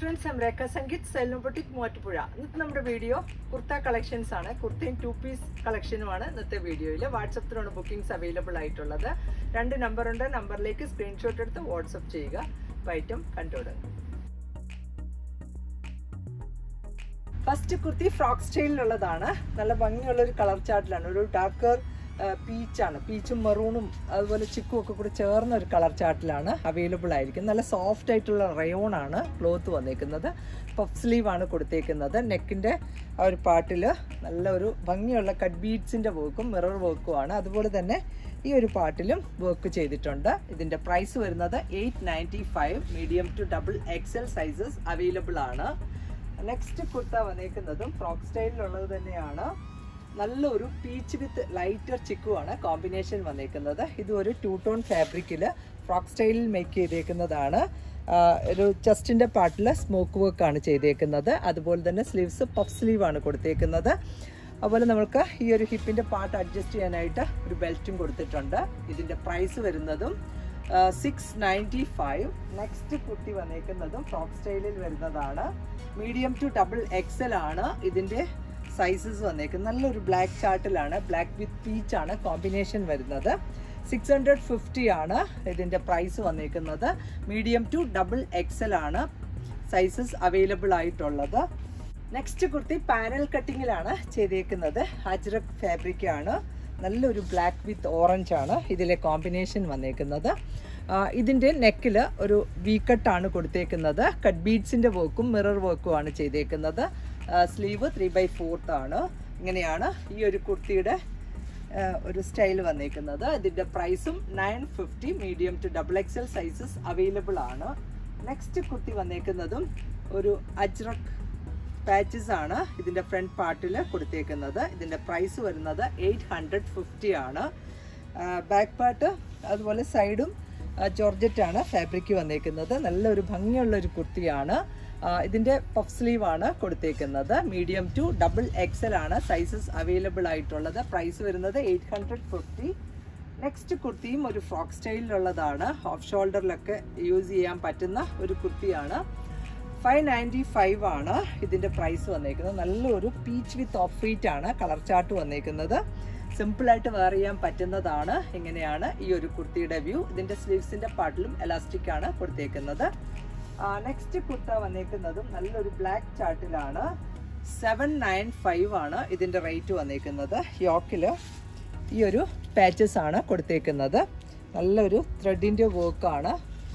Friends M Rekha Sangeeth സെല്ലുംപൊട്ടിക് മൂവാറ്റുപുഴ ഇന്നത്തെ നമ്മുടെ വീഡിയോ കുർത്ത കളക്ഷൻസ് ആണ്. കുർത്തയും ടു പീസ് കളക്ഷനുമാണ് ഇന്നത്തെ വീഡിയോയിൽ വാട്സപ്പിലാണ് ബുക്കിംഗ്സ് അവൈലബിൾ ആയിട്ടുള്ളത്. രണ്ട് നമ്പർ ഉണ്ട്. നമ്പറിലേക്ക് സ്ക്രീൻഷോട്ട് എടുത്ത് വാട്സപ്പ് ചെയ്യുക. ഐറ്റം കണ്ടുവിടുക. ഫസ്റ്റ് കുർത്തി ഫ്രോക്ക് സ്റ്റൈലിലുള്ളതാണ് നല്ല ഭംഗിയുള്ള ഒരു കളർ ചാർട്ടിലാണ് ഒരു ഡാർക്കർ പീച്ചാണ് പീച്ചും മെറൂണും അതുപോലെ ചിക്കും ഒക്കെ കൂടി ചേർന്ന ഒരു കളർ ചാർട്ടിലാണ് അവൈലബിൾ ആയിരിക്കും നല്ല സോഫ്റ്റ് ആയിട്ടുള്ള റയോൺ ആണ് ക്ലോത്ത് വന്നേക്കുന്നത്. പഫ് സ്ലീവ് ആണ് കൊടുത്തേക്കുന്നത്. നെക്കിന്റെ ആ ഒരു പാട്ടിൽ നല്ല ഒരു ഭംഗിയുള്ള കട്ട് ബീഡ്സിന്റെ വർക്കും മിറർ വർക്കും ആണ്. അതുപോലെ തന്നെ ഈ ഒരു പാട്ടിലും വർക്ക് ചെയ്തിട്ടുണ്ട്. ഇതിന്റെ പ്രൈസ് വരുന്നത് eight ninety five medium to double XL sizes available ആണ്. നെക്സ്റ്റ് കുർത്ത വന്നേക്കുന്നതും ഫ്രോക്ക് സ്റ്റൈലിലുള്ളത് തന്നെയാണ്. നല്ലൊരു പീച്ച് വിത്ത് ലൈറ്റർ ചിക്കുമാണ് കോമ്പിനേഷൻ വന്നേക്കുന്നത്. ഇത് ഒരു ടൂ ടോൺ ഫാബ്രിക്കിൽ ഫ്രോക്ക് സ്റ്റൈലിൽ മേക്ക് ചെയ്തേക്കുന്നതാണ് ഒരു ചെസ്റ്റിന്റെ പാർട്ടിൽ സ്മോക്ക് വർക്കാണ് ചെയ്തേക്കുന്നത്. അതുപോലെ തന്നെ സ്ലീവ്സ് പഫ് സ്ലീവ് ആണ് കൊടുത്തേക്കുന്നത്. അതുപോലെ നമുക്ക് ഈ ഒരു ഹിപ്പിന്റെ പാർട്ട് അഡ്ജസ്റ്റ് ചെയ്യാനായിട്ട് ഒരു ബെൽറ്റും കൊടുത്തിട്ടുണ്ട്. ഇതിന്റെ പ്രൈസ് വരുന്നതും സിക്സ് നയന്റി ഫൈവ് നെക്സ്റ്റ് കുട്ടി വന്നേക്കുന്നതും ഫ്രോക്ക് സ്റ്റൈലിൽ വരുന്നതാണ്. മീഡിയം ടു ഡബിൾ എക്സൽ ആണ്. ഇതിന്റെ സൈസസ് വന്നേക്കുന്നത് നല്ലൊരു ബ്ലാക്ക് ചാർട്ടിലാണ് ബ്ലാക്ക് വിത്ത് പീച്ച് ആണ് കോമ്പിനേഷൻ വരുന്നത്. സിക്സ് ഹൺഡ്രഡ് ഫിഫ്റ്റി ആണ് ഇതിന്റെ പ്രൈസ് വന്നേക്കുന്നത്. മീഡിയം ടു ഡബിൾ എക്സൽ ആണ് സൈസസ് അവൈലബിൾ ആയിട്ടുള്ളത്. നെക്സ്റ്റ് കുർത്തി പാനൽ കട്ടിങ്ങിലാണ് ചെയ്തേക്കുന്നത്. അജ്രക് ഫാബ്രിക് ആണ്. നല്ലൊരു ബ്ലാക്ക് വിത്ത് ഓറഞ്ച് ആണ് ഇതിലെ കോമ്പിനേഷൻ വന്നേക്കുന്നത്. ഇതിന്റെ നെക്കിൽ ഒരു വി കട്ടാണ് കൊടുത്തേക്കുന്നത്. കട്ട് ബീഡ്സിന്റെ വർക്കും മിറർ വർക്കും ആണ് ചെയ്തേക്കുന്നത്. സ്ലീവ് ത്രീ ബൈ ആണ്. ഇങ്ങനെയാണ് ഈ ഒരു കുർത്തിയുടെ ഒരു സ്റ്റൈൽ വന്നേക്കുന്നത്. ഇതിന്റെ പ്രൈസും nine fifty medium to double X L sizes available ആണ്. നെക്സ്റ്റ് കുർത്തി വന്നേക്കുന്നതും ഒരു അജ്രക് പാച്ചസ് ആണ് ഇതിന്റെ ഫ്രണ്ട് പാർട്ടിൽ കൊടുത്തേക്കുന്നത്. ഇതിന്റെ പ്രൈസ് വരുന്നത് എയ്റ്റ് ഹൺഡ്രഡ് ഫിഫ്റ്റി ആണ്. ബാക്ക് പാർട്ട് അതുപോലെ സൈഡും ജോർജറ്റാണ് ഫാബ്രിക് വന്നേക്കുന്നത്. നല്ലൊരു ഭംഗിയുള്ള ഒരു കുർത്തിയാണ്. ഇതിന്റെ പഫ് സ്ലീവ് ആണ് കൊടുത്തേക്കുന്നത്. മീഡിയം ടു ഡബിൾ എക്സൽ ആണ് സൈസസ് അവൈലബിൾ ആയിട്ടുള്ളത്. പ്രൈസ് വരുന്നത് എയ്റ്റ് ഹൺഡ്രഡ് ഫിഫ്റ്റി നെക്സ്റ്റ് കുർത്തിയും ഒരു ഫ്രോക്ക് സ്റ്റൈലിലുള്ളതാണ് ഓഫ് ഷോൾഡറിലൊക്കെ യൂസ് ചെയ്യാൻ പറ്റുന്ന ഒരു കുർത്തിയാണ്. ഫൈവ് നയന്റി ഫൈവ് ആണ് ഇതിന്റെ പ്രൈസ് വന്നേക്കുന്നത്. നല്ലൊരു പീച്ച് വിത്ത് ഓഫ് വൈറ്റ് ആണ് കളർ ചാർട്ട് വന്നേക്കുന്നത്. സിമ്പിളായിട്ട് വെയർ ചെയ്യാൻ പറ്റുന്നതാണ് ഇങ്ങനെയാണ് ഈ ഒരു കുർത്തിയുടെ വ്യൂ ഇതിന്റെ സ്ലീവ്സിന്റെ പാട്ടിലും എലാസ്റ്റിക് ആണ് കൊടുത്തേക്കുന്നത്. നെക്സ്റ്റ് കുർത്ത വന്നേക്കുന്നതും നല്ലൊരു ബ്ലാക്ക് ചാർട്ടിലാണ് സെവൻ നയൻ ഫൈവ് ആണ് ഇതിന്റെ റേറ്റ് വന്നേക്കുന്നത്. യോക്കിൽ ഈ ഒരു പാച്ചസ് ആണ് കൊടുത്തേക്കുന്നത്. നല്ലൊരു ത്രെഡിന്റെ വർക്കാണ്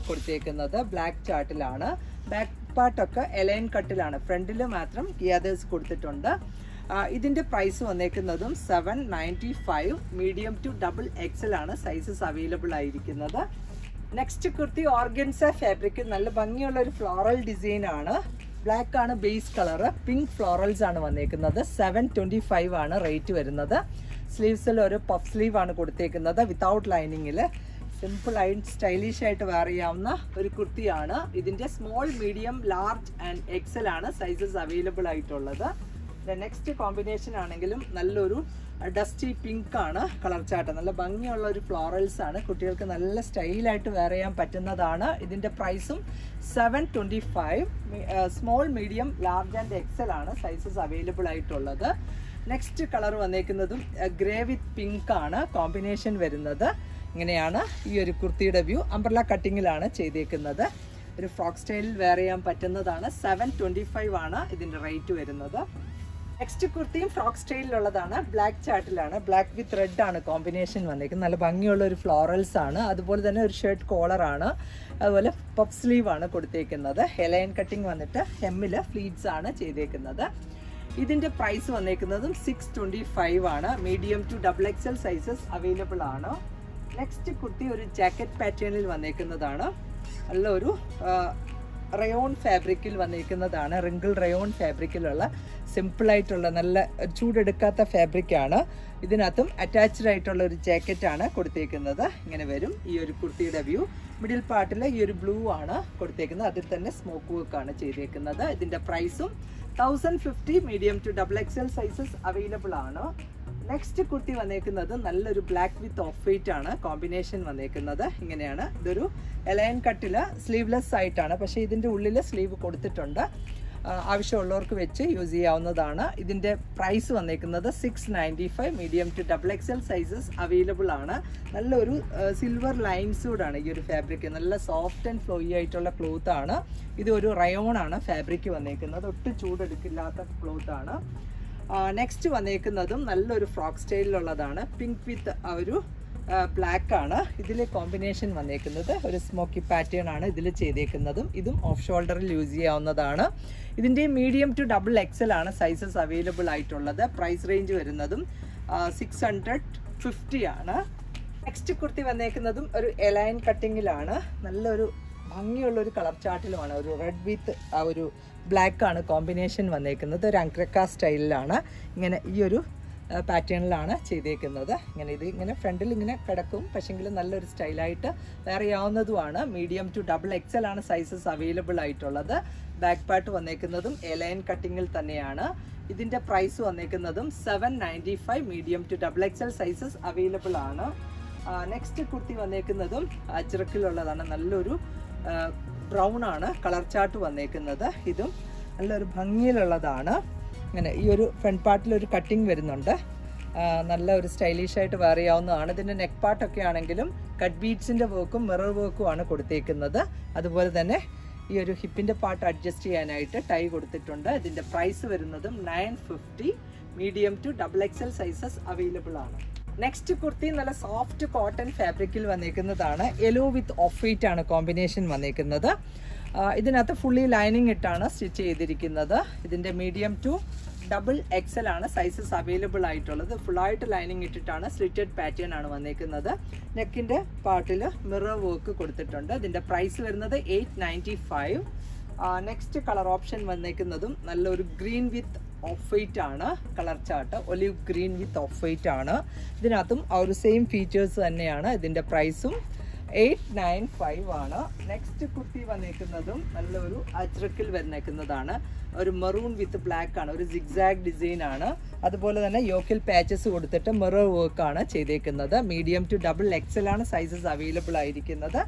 കൊടുത്തേക്കുന്നത് ബ്ലാക്ക് ചാർട്ടിലാണ് ബാക്ക് പാർട്ടൊക്കെ എലൈൻ കട്ടിലാണ് ഫ്രണ്ടിൽ മാത്രം ഗിയാദേഴ്സ് കൊടുത്തിട്ടുണ്ട്. ഇതിന്റെ price വന്നേക്കുന്നതും seven ninety five medium to double XL ആണ് സൈസസ് അവൈലബിൾ ആയിരിക്കുന്നത്. Next kurti organza fabric. നല്ല ഭംഗിയുള്ള ഒരു ഫ്ലോറൽ ഡിസൈൻ ആണ്. ബ്ലാക്ക് ആണ് ബേസ് കളർ പിങ്ക് ഫ്ലോറൽസ് ആണ് വന്നേക്കുന്നത്. സെവൻ ട്വന്റി ഫൈവ് ആണ് റേറ്റ് വരുന്നത്. സ്ലീവ്സിൽ ഒരു പഫ് സ്ലീവ് ആണ് കൊടുത്തേക്കുന്നത് വിത്തൗട്ട് ലൈനിങ്ങിൽ സിമ്പിൾ ആയിട്ട് സ്റ്റൈലിഷ് ആയിട്ട് വെയർ ചെയ്യാവുന്ന ഒരു കുർത്തിയാണ്. ഇതിന്റെ small medium large and XL ആണ് സൈസസ് അവൈലബിൾ ആയിട്ടുള്ളത്. നെക്സ്റ്റ് കോമ്പിനേഷൻ ആണെങ്കിലും നല്ലൊരു ഡസ്റ്റി പിങ്ക് ആണ് കളർ ചാർട്ട് നല്ല ഭംഗിയുള്ള ഒരു ഫ്ലോറൽസ് ആണ്. കുട്ടികൾക്ക് നല്ല സ്റ്റൈലായിട്ട് വെയർ ചെയ്യാൻ പറ്റുന്നതാണ്. ഇതിന്റെ പ്രൈസും seven twenty five small medium large and XL ആണ് സൈസസ് അവൈലബിൾ ആയിട്ടുള്ളത്. നെക്സ്റ്റ് കളർ വന്നേക്കുന്നതും ഗ്രേ വിത്ത് പിങ്ക് ആണ് കോമ്പിനേഷൻ വരുന്നത്. ഇങ്ങനെയാണ് ഈ ഒരു കുർത്തിയുടെ വ്യൂ അംബ്രല കട്ടിങ്ങിലാണ് ചെയ്തേക്കുന്നത്. ഒരു ഫ്രോക്ക് സ്റ്റൈലിൽ വെയർ ചെയ്യാൻ പറ്റുന്നതാണ്. സെവൻ ട്വന്റി ഫൈവ് ആണ് ഇതിന്റെ റേറ്റ് വരുന്നത്. നെക്സ്റ്റ് കുർത്തിയും ഫ്രോക്ക് സ്റ്റൈലിലുള്ളതാണ് ബ്ലാക്ക് ചാർട്ടിലാണ് ബ്ലാക്ക് വിത്ത് റെഡ് ആണ് കോമ്പിനേഷൻ വന്നേക്കുന്നത്. നല്ല ഭംഗിയുള്ള ഒരു ഫ്ലോറൽസ് ആണ്. അതുപോലെ തന്നെ ഒരു ഷർട്ട് കോളറാണ് അതുപോലെ പഫ് സ്ലീവ് ആണ് കൊടുത്തേക്കുന്നത്. ഹെലൈൻ കട്ടിങ് വന്നിട്ട് ഹെമ്മിൽ ഫ്ലീറ്റ്സ് ആണ് ചെയ്തേക്കുന്നത്. ഇതിന്റെ പ്രൈസ് വന്നേക്കുന്നതും സിക്സ് ട്വന്റി ഫൈവ് ആണ്. Medium to double X L sizes available ആണ്. നെക്സ്റ്റ് കുർത്തി ഒരു ജാക്കറ്റ് പാറ്റേണിൽ വന്നേക്കുന്നതാണ്. നല്ല ഒരു റയോൺ ഫാബ്രിക്കിൽ വന്നിരിക്കുന്നതാണ്. റിങ്കിൾ റയോൺ ഫാബ്രിക്കിലുള്ള സിമ്പിളായിട്ടുള്ള നല്ല ചൂടെടുക്കാത്ത ഫാബ്രിക്കാണ് ഇതിനകത്തും അറ്റാച്ച്ഡ് ആയിട്ടുള്ള ഒരു ജാക്കറ്റാണ് കൊടുത്തേക്കുന്നത്. ഇങ്ങനെ വരും. ഈ ഒരു കുർത്തിയുടെ വ്യൂ മിഡിൽ പാർട്ടിൽ ഈ ഒരു ബ്ലൂ ആണ് കൊടുത്തേക്കുന്നത്. അതിൽ തന്നെ സ്മോക്ക് വർക്കാണ് ചെയ്തേക്കുന്നത്. ഇതിന്റെ പ്രൈസും thousand fifty medium to double XL sizes available ആണ്. നെക്സ്റ്റ് കുട്ടി വന്നേക്കുന്നത് നല്ലൊരു ബ്ലാക്ക് വിത്ത് ഓഫ് വൈറ്റ് ആണ്. കോമ്പിനേഷൻ വന്നേക്കുന്നത്. ഇങ്ങനെയാണ്. ഇതൊരു എലയൻ കട്ടിൽ സ്ലീവ്ലെസ് ആയിട്ടാണ്. പക്ഷേ ഇതിന്റെ ഉള്ളിൽ സ്ലീവ് കൊടുത്തിട്ടുണ്ട്. ആവശ്യമുള്ളവർക്ക് വെച്ച് യൂസ് ചെയ്യാവുന്നതാണ്. ഇതിന്റെ പ്രൈസ് വന്നേക്കുന്നത് six ninety five medium to double X L sizes available ആണ്. നല്ലൊരു സിൽവർ ലൈൻസൂടാണ് ഈ ഒരു ഫാബ്രിക് നല്ല സോഫ്റ്റ് ആൻഡ് ഫ്ലോയി ആയിട്ടുള്ള ക്ലോത്ത് ആണ്. ഇത് ഒരു റയോൺ ആണ് ഫാബ്രിക് വന്നേക്കുന്നത്. ഒട്ടും ചൂടെടുക്കില്ലാത്ത ക്ലോത്ത് ആണ്. നെക്സ്റ്റ് വന്നേക്കുന്നതും നല്ലൊരു ഫ്രോക്ക് സ്റ്റൈലിലുള്ളതാണ്. പിങ്ക് വിത്ത് ഒരു ബ്ലാക്ക് ആണ്. ഇതിൽ കോമ്പിനേഷൻ വന്നേക്കുന്നത് ഒരു സ്മോക്കി പാറ്റേൺ ആണ് ഇതിൽ ചെയ്തേക്കുന്നതും. ഇതും ഓഫ് ഷോൾഡറിൽ യൂസ് ചെയ്യാവുന്നതാണ്. ഇതിന്റെ മീഡിയം ടു ഡബിൾ എക്സൽ ആണ് സൈസസ് അവൈലബിൾ ആയിട്ടുള്ളത്. പ്രൈസ് റേഞ്ച് വരുന്നതും സിക്സ് ഹൺഡ്രഡ് ഫിഫ്റ്റി ആണ്. നെക്സ്റ്റ് കുർത്തി വന്നേക്കുന്നതും ഒരു എലൈൻ കട്ടിങ്ങിലാണ് നല്ലൊരു ഭംഗിയുള്ള ഒരു കളർ ചാർട്ടിലുമാണ്. ഒരു റെഡ് വിത്ത് ആ ഒരു ബ്ലാക്ക് ആണ് കോമ്പിനേഷൻ വന്നേക്കുന്നത്. ഒരു അങ്ക്രക്ക സ്റ്റൈലിലാണ് ഇങ്ങനെ ഈ ഒരു പാറ്റേണിലാണ് ചെയ്തേക്കുന്നത്. ഇങ്ങനെ ഇത് ഇങ്ങനെ ഫ്രണ്ടിൽ ഇങ്ങനെ കിടക്കും. പക്ഷെങ്കിൽ നല്ലൊരു സ്റ്റൈലായിട്ട് വേറെ ആവുന്നതുമാണ് മീഡിയം ടു ഡബിൾ എക്സൽ ആണ് സൈസസ് അവൈലബിൾ ആയിട്ടുള്ളത്. ബാക്ക് പാർട്ട് വന്നേക്കുന്നതും എലയൻ കട്ടിങ്ങിൽ തന്നെയാണ്. ഇതിന്റെ price വന്നേക്കുന്നതും seven ninety five medium to double XL sizes available ആണ്. നെക്സ്റ്റ് കുർത്തി വന്നേക്കുന്നതും അജ്രക്കിലുള്ളതാണ് നല്ലൊരു ബ്രൗൺ ആണ് കളർ ചാർട്ട് വന്നേക്കുന്നത്. ഇതും നല്ലൊരു ഭംഗിയിലുള്ളതാണ്. ഇങ്ങനെ ഈ ഒരു ഫ്രണ്ട് പാർട്ടിൽ ഒരു കട്ടിങ് വരുന്നുണ്ട്. നല്ല ഒരു സ്റ്റൈലിഷായിട്ട് ചെയ്യാവുന്നതാണ്. ഇതിന്റെ നെക്ക് പാർട്ടൊക്കെ ആണെങ്കിലും കട്ട് ബീഡ്സിന്റെ വർക്കും മിറർ വർക്കും ആണ് കൊടുത്തേക്കുന്നത്. അതുപോലെ തന്നെ ഈ ഒരു ഹിപ്പിന്റെ പാർട്ട് അഡ്ജസ്റ്റ് ചെയ്യാനായിട്ട് ടൈ കൊടുത്തിട്ടുണ്ട്. ഇതിന്റെ പ്രൈസ് വരുന്നതും nine fifty medium to double XL sizes available ആണ്. നെക്സ്റ്റ് കുർത്തി നല്ല സോഫ്റ്റ് കോട്ടൺ ഫാബ്രിക്കിൽ വന്നേക്കുന്നതാണ്. യെല്ലോ വിത്ത് ഓഫ് വൈറ്റ് ആണ് കോമ്പിനേഷൻ വന്നേക്കുന്നത്. ഇതിനകത്ത് ഫുള്ളി ലൈനിങ് ഇട്ടാണ് സ്റ്റിച്ച് ചെയ്തിരിക്കുന്നത്. ഇതിന്റെ മീഡിയം ടു ഡബിൾ എക്സൽ ആണ് സൈസസ് അവൈലബിൾ ആയിട്ടുള്ളത്. ഫുള്ളായിട്ട് ലൈനിങ് ഇട്ടിട്ടാണ് സ്ലിറ്റഡ് പാറ്റേൺ ആണ് വന്നേക്കുന്നത്. നെക്കിന്റെ പാർട്ടിൽ മിറർ വർക്ക് കൊടുത്തിട്ടുണ്ട്. ഇതിന്റെ പ്രൈസ് വരുന്നത് എയ്റ്റ് നെക്സ്റ്റ് കളർ ഓപ്ഷൻ വന്നേക്കുന്നതും നല്ലൊരു ഗ്രീൻ വിത്ത് ഓഫ് വൈറ്റ് ആണ്. Colour chart. Olive green with off white ആണ്. ഇതിനകത്തും ആ ഒരു സെയിം ഫീച്ചേഴ്സ് തന്നെയാണ്. ഇതിന്റെ പ്രൈസും എയ്റ്റ് നയൻ ഫൈവ് ആണ്. നെക്സ്റ്റ് കുട്ടി വന്നേക്കുന്നതും നല്ലൊരു അജ്രക്കിൽ വന്നേക്കുന്നതാണ്. ഒരു മെറൂൺ വിത്ത് ബ്ലാക്ക് ആണ്. ഒരു സിഗ്സാഗ് ഡിസൈൻ ആണ്. അതുപോലെ തന്നെ യോക്കിൽ പാച്ചസ് കൊടുത്തിട്ട് മിറർ വർക്ക് ആണ് ചെയ്തേക്കുന്നത്. മീഡിയം ടു ഡബിൾ എക്സൽ ആണ് സൈസസ് അവൈലബിൾ ആയിരിക്കുന്നത്.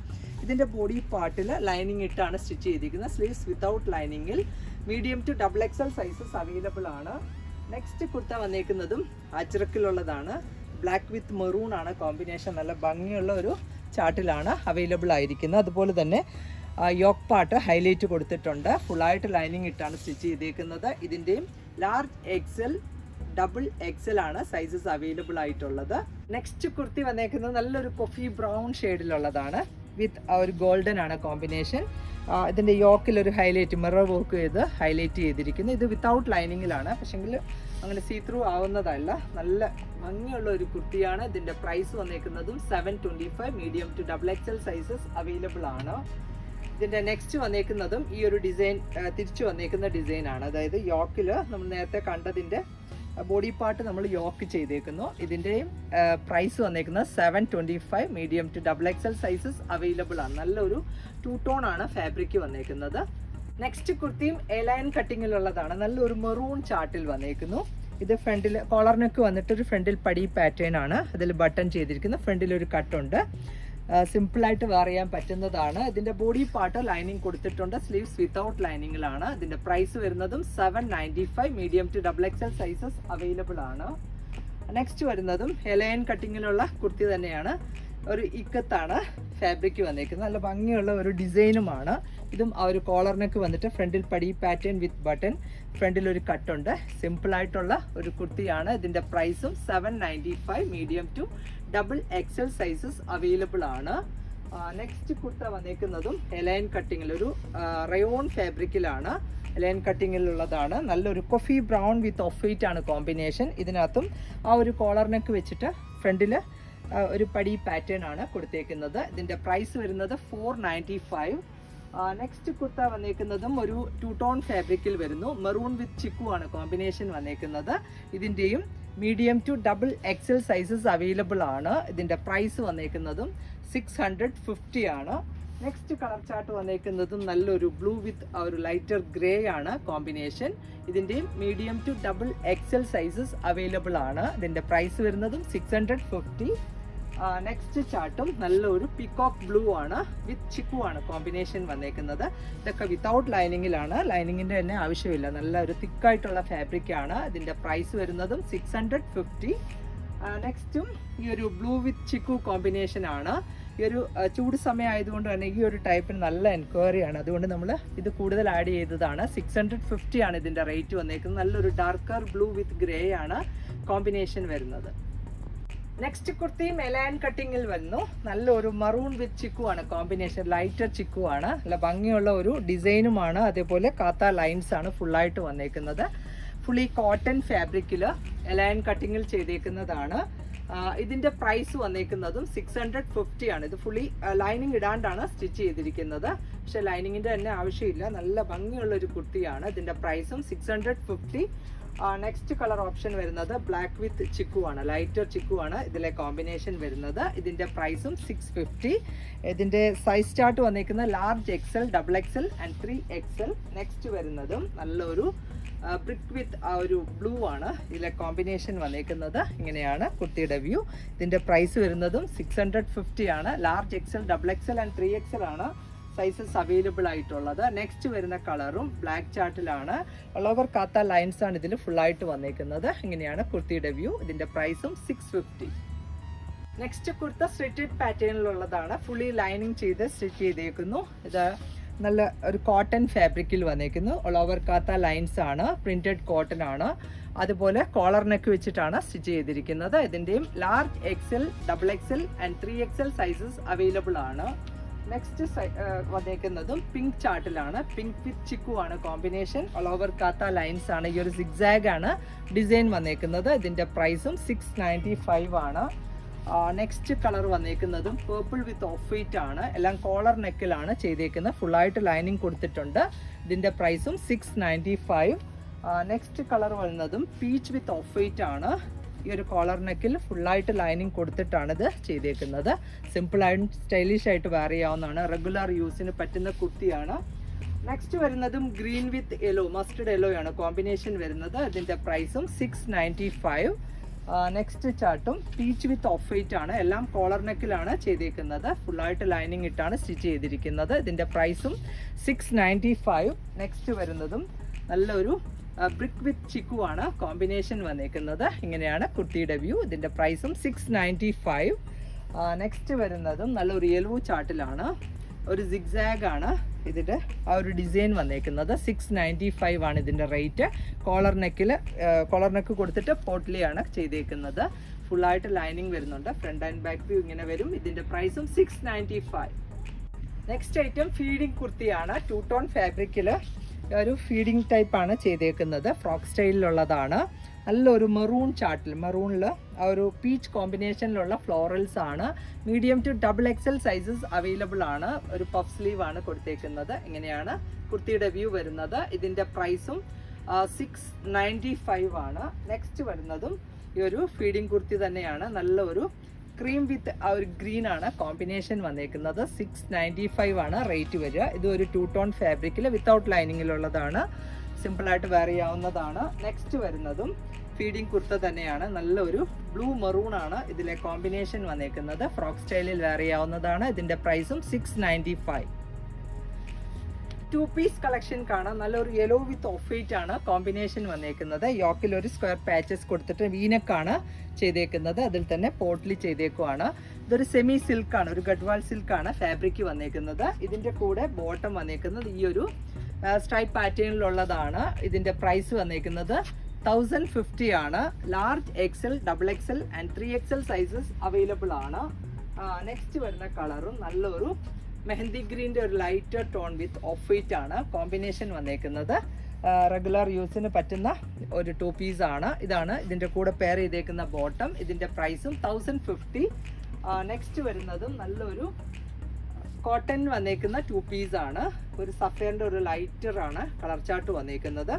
ഇതിന്റെ ബോഡി പാർട്ടിൽ ലൈനിങ് ഇട്ടാണ് സ്റ്റിച്ച് ചെയ്തിരിക്കുന്നത് sleeves without ലൈനിങ്ങിൽ medium to double XL sizes available ആണ്. നെക്സ്റ്റ് കുർത്ത വന്നേക്കുന്നതും അജ്രക്കിലുള്ളതാണ് ബ്ലാക്ക് വിത്ത് മെറൂൺ ആണ് കോമ്പിനേഷൻ നല്ല ഭംഗിയുള്ള ഒരു ചാട്ടിലാണ് അവൈലബിൾ ആയിരിക്കുന്നത്. അതുപോലെ തന്നെ യോക്ക് പാട്ട് ഹൈലൈറ്റ് കൊടുത്തിട്ടുണ്ട്. ഫുള്ളായിട്ട് ലൈനിങ് ഇട്ടാണ് സ്റ്റിച്ച് ചെയ്തേക്കുന്നത്. ഇതിന്റെയും ലാർജ് എക്സൽ ഡബിൾ എക്സൽ ആണ് സൈസസ് അവൈലബിൾ ആയിട്ടുള്ളത്. നെക്സ്റ്റ് കുർത്തി വന്നേക്കുന്നത് നല്ലൊരു കൊഫി ബ്രൗൺ ഷെയ്ഡിലുള്ളതാണ് വിത്ത് ഒരു ഗോൾഡൻ ആണ് കോമ്പിനേഷൻ ഇതിന്റെ യോക്കിൽ ഒരു ഹൈലൈറ്റ് മിറർ വർക്ക് ചെയ്ത് ഹൈലൈറ്റ് ചെയ്തിരിക്കുന്നു. ഇത് വിത്തൗട്ട് ലൈനിങ്ങിലാണ് പക്ഷെങ്കിൽ അങ്ങനെ സീ ത്രൂ ആവുന്നതല്ല. നല്ല ഭംഗിയുള്ള ഒരു കുർത്തിയാണ് ഇതിന്റെ price വന്നേക്കുന്നതും seven twenty five medium to double X L sizes available ആണ്. ഇതിന്റെ നെക്സ്റ്റ് വന്നേക്കുന്നതും ഈ ഒരു ഡിസൈൻ തിരിച്ചു വന്നേക്കുന്ന ഡിസൈനാണ് അതായത് യോക്കിൽ നമ്മൾ നേരത്തെ കണ്ടതിന്റെ ബോഡി പാർട്ട് നമ്മൾ യോക്ക് ചെയ്തേക്കുന്നു. ഇതിന്റെയും പ്രൈസ് വന്നേക്കുന്നത് seven twenty five medium to double XL sizes available ആണ്. നല്ലൊരു ടു ടോൺ ആണ് ഫാബ്രിക് വന്നേക്കുന്നത്. നെക്സ്റ്റ് കുർത്തിയും എലൈൻ കട്ടിങ്ങിലുള്ളതാണ് നല്ലൊരു മെറൂൺ ചാർട്ടിൽ വന്നേക്കുന്നു. ഇത് ഫ്രണ്ടിൽ കോളറിനൊക്കെ നെക്ക് വന്നിട്ട് ഒരു ഫ്രണ്ടിൽ പടി പാറ്റേൺ ആണ്. അതിൽ ബട്ടൺ ചെയ്തിരിക്കുന്നു. ഫ്രണ്ടിൽ ഒരു കട്ടുണ്ട് സിമ്പിളായിട്ട് വെയർ ചെയ്യാൻ പറ്റുന്നതാണ്. ഇതിന്റെ ബോഡി പാർട്ട് ലൈനിങ് കൊടുത്തിട്ടുണ്ട്. സ്ലീവ്സ് വിത്തൗട്ട് ലൈനിങ്ങിലാണ് ഇതിന്റെ പ്രൈസ് വരുന്നതും seven ninety five medium to double X L sizes available ആണ്. നെക്സ്റ്റ് വരുന്നതും എലയൻ കട്ടിങ്ങിലുള്ള കുർത്തി തന്നെയാണ്. ഒരു ഇക്കത്താണ് ഫാബ്രിക് വന്നേക്കുന്നത് നല്ല ഭംഗിയുള്ള ഒരു ഡിസൈനുമാണ്. ഇതും ആ ഒരു കോളറിനൊക്കെ വന്നിട്ട് ഫ്രണ്ടിൽ പടി പാറ്റേൺ വിത്ത് ബട്ടൺ ഫ്രണ്ടിൽ ഒരു കട്ടുണ്ട് സിമ്പിൾ ആയിട്ടുള്ള ഒരു കുർത്തിയാണ്. ഇതിന്റെ പ്രൈസും seven ninety five medium to double XL sizes available ആണ്. നെക്സ്റ്റ് കുർത്ത വന്നേക്കുന്നതും എലൈൻ കട്ടിങ്ങിൽ ഒരു റയോൺ ഫാബ്രിക്കിലാണ് ലൈൻ കട്ടിങ്ങിലുള്ളതാണ് നല്ലൊരു coffee brown with off white ആണ് കോമ്പിനേഷൻ ഇതിനകത്തും ആ ഒരു കോളറിനൊക്കെ നെക്ക് വെച്ചിട്ട് ഫ്രണ്ടിൽ ഒരു പടി പാറ്റേൺ ആണ് കൊടുത്തേക്കുന്നത്. ഇതിന്റെ പ്രൈസ് വരുന്നത് four ninety five next kurta വന്നേക്കുന്നതും ഒരു ടു ടോൺ ഫാബ്രിക്കിൽ വരുന്നു. മെറൂൺ വിത്ത് ചിക്കു ആണ് കോമ്പിനേഷൻ വന്നേക്കുന്നത്. ഇതിന്റെയും medium to double XL sizes available ആണ്. ഇതിന്റെ പ്രൈസ് വന്നേക്കുന്നതും സിക്സ് ഹൺഡ്രഡ് ഫിഫ്റ്റി ആണ്. നെക്സ്റ്റ് കളർ ചാർട്ട് വന്നേക്കുന്നതും നല്ലൊരു ബ്ലൂ വിത്ത് ഒരു ലൈറ്റർ ഗ്രേ ആണ് combination ഇതിന്റെയും medium to double XL sizes available ആണ്. ഇതിന്റെ പ്രൈസ് വരുന്നതും സിക്സ് ഹൺഡ്രഡ് ഫിഫ്റ്റി നെക്സ്റ്റ് ചാർട്ടും നല്ലൊരു പിക്കോക്ക് ബ്ലൂ ആണ് വിത്ത് ചിക്കു ആണ് കോമ്പിനേഷൻ വന്നേക്കുന്നത്. ഇതൊക്കെ വിത്തൗട്ട് ലൈനിങ്ങിലാണ് ലൈനിങ്ങിന്റെ തന്നെ ആവശ്യമില്ല. നല്ല ഒരു തിക്കായിട്ടുള്ള ഫാബ്രിക് ആണ്. ഇതിന്റെ പ്രൈസ് വരുന്നതും സിക്സ് ഹൺഡ്രഡ് ഫിഫ്റ്റി നെക്സ്റ്റും ഈ ഒരു ബ്ലൂ വിത്ത് ചിക്കു കോമ്പിനേഷൻ ആണ്. ഈ ഒരു ചൂട് സമയം ആയതുകൊണ്ട് തന്നെ ഈ ഒരു ടൈപ്പിന് നല്ല എൻക്വയറി ആണ്. അതുകൊണ്ട് നമ്മൾ ഇത് കൂടുതൽ ആഡ് ചെയ്തതാണ്. സിക്സ് ഹൺഡ്രഡ് ഫിഫ്റ്റി ആണ് ഇതിന്റെ റേറ്റ് വന്നേക്കുന്നത്. നല്ലൊരു ഡാർക്കർ ബ്ലൂ വിത്ത് ഗ്രേ ആണ് കോമ്പിനേഷൻ വരുന്നത്. നെക്സ്റ്റ് കുർത്തി മെലാൻ കട്ടിങ്ങിൽ വന്നു നല്ലൊരു മറൂൺ വിത്ത് ചിക്കു ആണ് കോമ്പിനേഷൻ ലൈറ്റർ ചിക്കു ആണ് നല്ല ഭംഗിയുള്ള ഒരു ഡിസൈനുമാണ് അതേപോലെ കാത്ത ലൈൻസ് ആണ് ഫുള്ളായിട്ട് വന്നേക്കുന്നത് ഫുള്ളി കോട്ടൺ ഫാബ്രിക്കിൽ എലയൻ കട്ടിങ്ങിൽ ചെയ്തേക്കുന്നതാണ് ഇതിന്റെ പ്രൈസ് വന്നേക്കുന്നതും സിക്സ് ഹൺഡ്രഡ് ഫിഫ്റ്റി ആണ്. ഇത് ഫുള്ളി ലൈനിങ് ഇടാണ്ടാണ് സ്റ്റിച്ച് ചെയ്തിരിക്കുന്നത്. പക്ഷെ ലൈനിങ്ങിന്റെ തന്നെ ആവശ്യമില്ല. നല്ല ഭംഗിയുള്ള ഒരു കുർത്തിയാണ്. ഇതിന്റെ പ്രൈസും six hundred fifty next colour option വരുന്നത് ബ്ലാക്ക് വിത്ത് ചിക്കു ആണ്. ലൈറ്റർ ചിക്കു ആണ് ഇതിലെ കോമ്പിനേഷൻ വരുന്നത്. ഇതിന്റെ പ്രൈസും സിക്സ് ഫിഫ്റ്റി ഇതിന്റെ സൈസ് ചാർട്ട് വന്നിരിക്കുന്നത് large XL double XL and three XL next വരുന്നതും നല്ലൊരു ബ്രിക്ക് വിത്ത് ആ ഒരു ബ്ലൂ ആണ്. ഇതിലെ കോമ്പിനേഷൻ വന്നേക്കുന്നത് ഇങ്ങനെയാണ് കുർത്തിയുടെ വ്യൂ ഇതിന്റെ പ്രൈസ് വരുന്നതും സിക്സ് ഹൺഡ്രഡ് ഫിഫ്റ്റി ആണ് large XL double XL and three XL ആണ്. സൈസസ് അവൈലബിൾ ആയിട്ടുള്ളത്. നെക്സ്റ്റ് വരുന്ന കളറും ബ്ലാക്ക് ചാർട്ടിലാണ് ഓൾ ഓവർ കാത്ത ലൈൻസ് ആണ് ഇതിൽ ഫുള്ളായിട്ട് വന്നേക്കുന്നത്. ഇങ്ങനെയാണ് കുർത്തിയുടെ വ്യൂ ഇതിന്റെ പ്രൈസും six fifty next kurta stitched പാറ്റേണിലുള്ളതാണ് fully lining ചെയ്ത് സ്റ്റിച്ച് ചെയ്തേക്കുന്നു. ഇത് നല്ല ഒരു കോട്ടൺ ഫാബ്രിക്കിൽ വന്നേക്കുന്നു. ഓൾ ഓവർ കാത്ത ലൈൻസ് ആണ്. പ്രിന്റഡ് കോട്ടൺ ആണ്. അതുപോലെ കോളർ നെക്ക് വെച്ചിട്ടാണ് സ്റ്റിച്ച് ചെയ്തിരിക്കുന്നത്. ഇതിന്റെയും large XL double XL and three XL sizes available ആണ്. നെക്സ്റ്റ് വന്നേക്കുന്നതും പിങ്ക് ചാർട്ടിലാണ് പിങ്ക് വിത്ത് ചിക്കു ആണ് കോമ്പിനേഷൻ ഓൾ ഓവർ കാത്ത ലൈൻസ് ആണ്. ഈ ഒരു സിക്സാഗ് ആണ് ഡിസൈൻ വന്നേക്കുന്നത്. ഇതിന്റെ പ്രൈസും സിക്സ് നയന്റി ഫൈവ് ആണ്. നെക്സ്റ്റ് കളർ വന്നേക്കുന്നതും പേർപ്പിൾ വിത്ത് ഓഫ് വൈറ്റ് ആണ്. എല്ലാം കോളർ നെക്കിലാണ് ചെയ്തേക്കുന്നത്. ഫുള്ളായിട്ട് ലൈനിങ് കൊടുത്തിട്ടുണ്ട്. ഇതിന്റെ പ്രൈസും six ninety five next colour വന്നതും പീച്ച് വിത്ത് ഓഫ് വൈറ്റ് ആണ്. ഈ ഒരു കോളർ നെക്കിൽ ഫുള്ളായിട്ട് ലൈനിങ് കൊടുത്തിട്ടാണ് ഇത് ചെയ്തേക്കുന്നത് ആൻഡ് സ്റ്റൈലിഷ് ആയിട്ട് വെയർ ചെയ്യാവുന്നതാണ്. റെഗുലർ യൂസിന് പറ്റുന്ന കുർത്തിയാണ്. നെക്സ്റ്റ് വരുന്നതും green with yellow mustard yellow ആണ്. കോമ്പിനേഷൻ വരുന്നത്. അതിന്റെ പ്രൈസും സിക്സ് നയന്റി ഫൈവ് നെക്സ്റ്റ് ചാർട്ടും പീച്ച് വിത്ത് ഓഫ് വൈറ്റ് ആണ്. എല്ലാം കോളർ നെക്കിലാണ് ചെയ്തേക്കുന്നത്. ഫുള്ളായിട്ട് ലൈനിങ് ഇട്ടാണ് സ്റ്റിച്ച് ചെയ്തിരിക്കുന്നത്. ഇതിന്റെ പ്രൈസും സിക്സ് നയന്റി ഫൈവ് നെക്സ്റ്റ് വരുന്നതും നല്ലൊരു ബ്രിക്ക് വിത്ത് ചിക്കു ആണ് കോമ്പിനേഷൻ വന്നേക്കുന്നത്. ഇങ്ങനെയാണ് കുട്ടിയുടെ വ്യൂ. ഇതിന്റെ പ്രൈസും സിക്സ് നയന്റി ഫൈവ് നെക്സ്റ്റ് വരുന്നതും നല്ലൊരു യെല്ലോ ചാർട്ടിലാണ് ഒരു സിഗ്സാഗ് ആണ് ഇതിന്റെ ആ ഒരു ഡിസൈൻ വന്നേക്കുന്നത്. സിക്സ് നയന്റി ഫൈവ് ആണ് ഇതിന്റെ റേറ്റ് കോളർ നെക്കിൽ കോളർ നെക്ക് കൊടുത്തിട്ട് പോട്ട്ലിയാണ് ചെയ്തേക്കുന്നത്. ഫുള്ളായിട്ട് ലൈനിങ് വരുന്നുണ്ട്. ഫ്രണ്ട് ആൻഡ് ബാക്ക് വ്യൂ ഇങ്ങനെ വരും. ഇതിന്റെ പ്രൈസും six ninety five next item feeding കുർത്തിയാണ്. ടൂ ടോൺ ഫാബ്രിക്കിൽ ഒരു ഫീഡിംഗ് ടൈപ്പാണ് ചെയ്തേക്കുന്നത്. ഫ്രോക്ക് സ്റ്റൈലിലുള്ളതാണ് നല്ലൊരു മെറൂൺ ചാർട്ടിൽ മെറൂണിൽ ഒരു പീച്ച് കോമ്പിനേഷനിലുള്ള ഫ്ലോറൽസ് ആണ്. Medium to double XL sizes available ആണ്. ഒരു പഫ് സ്ലീവ് ആണ് കൊടുത്തേക്കുന്നത്. ഇങ്ങനെയാണ് കുർത്തിയുടെ വ്യൂ വരുന്നത്. ഇതിന്റെ പ്രൈസും സിക്സ് നയന്റി ഫൈവ് ആണ്. നെക്സ്റ്റ് വരുന്നതും ഈ ഒരു ഫീഡിംഗ് കുർത്തി തന്നെയാണ്. നല്ല ഒരു ക്രീം വിത്ത് ആ ഒരു ഗ്രീൻ ആണ്. കോമ്പിനേഷൻ വന്നേക്കുന്നത് സിക്സ് നയന്റി ഫൈവ് ആണ് റേറ്റ് വരിക. ഇത് ഒരു ടൂ ടോൺ ഫാബ്രിക്കിൽ വിത്തൗട്ട് ലൈനിങ്ങിലുള്ളതാണ് സിമ്പിളായിട്ട് വെയർ ചെയ്യാവുന്നതാണ്. നെക്സ്റ്റ് വരുന്നതും ഫീഡിംഗ് കുർത്ത തന്നെയാണ്. നല്ലൊരു ബ്ലൂ മറൂൺ ആണ് ഇതിലെ കോമ്പിനേഷൻ വന്നേക്കുന്നത്. ഫ്രോക്ക് സ്റ്റൈലിൽ വെയർ ചെയ്യാവുന്നതാണ്. ഇതിന്റെ പ്രൈസും six ninety five two piece collection കാണാം. നല്ലൊരു യെല്ലോ വിത്ത് ഓഫ് വൈറ്റ് ആണ് കോമ്പിനേഷൻ വന്നേക്കുന്നത്. യോക്കിൽ ഒരു സ്ക്വയർ പാച്ചസ് കൊടുത്തിട്ട് വീനക്കാണ് ചെയ്തേക്കുന്നത്. അതിൽ തന്നെ പോട്ട്ലി ചെയ്തേക്കുവാണ്. ഇതൊരു സെമി സിൽക്കാണ് ഒരു ഗഡ്വാൾ സിൽക്കാണ് ഫാബ്രിക് വന്നേക്കുന്നത്. ഇതിന്റെ കൂടെ ബോട്ടം വന്നേക്കുന്നത് ഈ ഒരു സ്ട്രൈപ്പ് പാറ്റേണിലുള്ളതാണ് ഇതിന്റെ പ്രൈസ് വന്നേക്കുന്നത് തൗസൻഡ് ഫിഫ്റ്റി ആണ്. Large XL double XL and three XL sizes available ആണ്. നെക്സ്റ്റ് വരുന്ന കളറും നല്ലൊരു മെഹന്തി ഗ്രീന്റെ ഒരു lighter tone with off white ആണ് കോമ്പിനേഷൻ വന്നേക്കുന്നത്. റെഗുലർ യൂസിന് പറ്റുന്ന ഒരു ടു പീസ് ആണ്. ഇതാണ് ഇതിന്റെ കൂടെ പെയർ ചെയ്തേക്കുന്ന ബോട്ടം ഇതിന്റെ പ്രൈസും തൗസൻഡ് ഫിഫ്റ്റി നെക്സ്റ്റ് വരുന്നതും നല്ലൊരു കോട്ടൺ വന്നേക്കുന്ന ടു പീസ് ആണ്. ഒരു സഫേറിന്റെ ഒരു ലൈറ്റർ ആണ് കളർ ചാർട്ട് വന്നേക്കുന്നത്.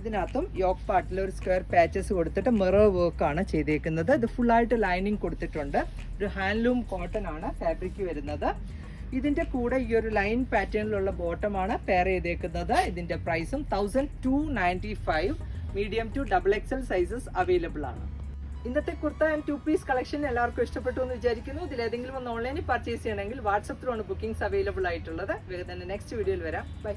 ഇതിനകത്തും യോക്ക് പാർട്ടിൽ ഒരു സ്ക്വയർ പാച്ചസ് കൊടുത്തിട്ട് മിറർ വർക്ക് ആണ് ചെയ്തേക്കുന്നത്. ഇത് ഫുള്ളായിട്ട് ലൈനിങ് കൊടുത്തിട്ടുണ്ട്. ഒരു ഹാൻഡ്ലൂം കോട്ടൺ ആണ് ഫാബ്രിക് വരുന്നത്. ഇതിന്റെ കൂടെ ഈ ഒരു ലൈൻ പാറ്റേണിലുള്ള ബോട്ടമാണ് പെയർ ചെയ്തേക്കുന്നത്. ഇതിന്റെ പ്രൈസും thousand two ninety five medium to double XL sizes available ആണ്. ഇന്നത്തെ kurta and two piece collection എല്ലാവർക്കും ഇഷ്ടപ്പെട്ടു എന്ന് വിചാരിക്കുന്നു. ഇതിൽ ഏതെങ്കിലും ഒന്ന് ഓൺലൈനിൽ പർച്ചേസ് ചെയ്യണമെങ്കിൽ വാട്സപ്പിലാണ് ബുക്കിംഗ്സ് അവൈലബിൾ ആയിട്ടുള്ളത്. വേഗം തന്നെ നെക്സ്റ്റ് വീഡിയോയിൽ വരാം. ബൈ